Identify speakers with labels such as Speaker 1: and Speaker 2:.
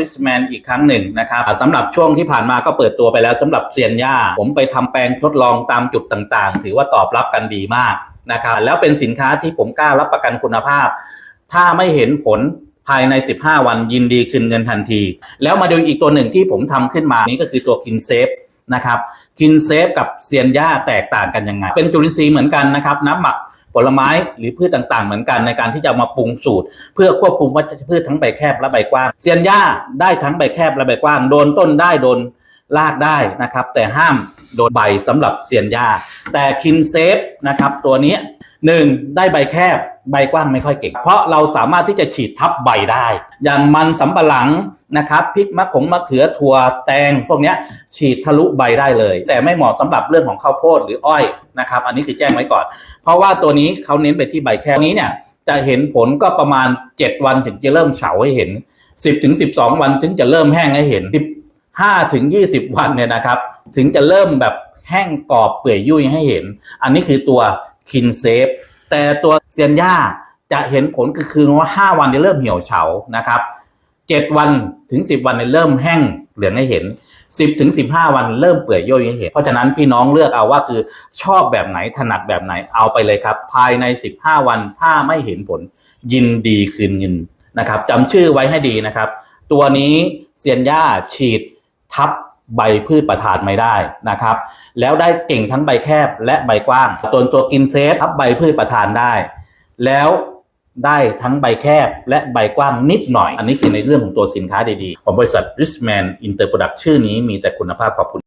Speaker 1: Richman อีกครั้งหนึ่งนะครับสำหรับช่วงที่ผ่านมาก็เปิดตัวไปแล้วสำหรับเซียนย่า ผมไปทำแปลงทดลองตามจุดต่างๆ ถือว่าตอบรับกันดีมากนะครับแล้วเป็นสินค้าที่ผมกล้ารับประกันคุณภาพ ถ้าไม่เห็นผลภายใน 15 วันยินดีคืนเงินทันที แล้วมาดูอีกตัวหนึ่งที่ผมทำขึ้นมานี่ก็คือตัวคินเซฟนะครับคินเซฟกับเซียนย่าแตกต่างกันยังไง เป็นจุลินทรีย์เหมือนกันนะครับน้ำหมัก ผลไม้หรือพืชต่าง ๆ เหมือนกันในการที่จะมาปรุงสูตร เพื่อควบคุมวัชพืชทั้งใบแคบและใบกว้างเซียนย่าได้ทั้งใบแคบและใบกว้างโดนต้นได้โดนรากได้นะครับ แต่ห้ามโดนใบสำหรับเซียนย่าแต่คินเซฟนะครับตัวนี้หนึ่งได้ใบแคบ ใบกว้างไม่ค่อยเก่ง เพราะเราสามารถที่จะฉีดทับใบได้ อย่างมันสำปะหลังนะครับพริกมะขงมะเขือถั่วแตง พวกนี้ฉีดทะลุใบได้เลย แต่ไม่เหมาะสำหรับเรื่องของข้าวโพดหรืออ้อยนะครับ อันนี้คือแจ้งไว้ก่อน เพราะว่าตัวนี้เขาเน้นไปที่ใบแคบนี้เนี่ยจะเห็นผลก็ประมาณ 7 วันถึงจะเริ่มเฉาให้เห็น 10ถึง12 วันถึงจะเริ่มแห้งให้เห็น15ถึง20 วันเนี่ยนะครับ ถึงจะเริ่มแบบแห้งกรอบเปื่อยยุ่ยให้เห็น อันนี้คือตัวคินเซฟแต่ตัว เซียนย่าจะเห็นผลก็คือว่า5วันจะเริ่มเหี่ยวเฉานะครับ7วันถึง10วันเนี่ยเริ่มแห้งเหลืองให้เห็น10ถึง15วันเริ่มเปื่อยย่อยให้เห็น เพราะฉะนั้นพี่น้องเลือกเอาว่าคือชอบแบบไหนถนัดแบบไหนเอาไปเลยครับ ภายใน15วันถ้าไม่เห็นผล ยินดีคืนเงินนะครับจำชื่อไว้ให้ดีนะครับ ตัวนี้เซียนย่าฉีดทับใบพืชประทานไม่ได้นะครับ แล้วได้เก่งทั้งใบแคบและใบกว้าง ตัวตัวกินเซฟทับใบพืชประทานได้ แล้วได้ทั้งใบแคบและใบกว้างนิดหน่อย อันนี้คือในเรื่องของตัวสินค้าดีๆ ของบริษัท Richman Interproduct ชื่อนี้มีแต่คุณภาพขอบคุณ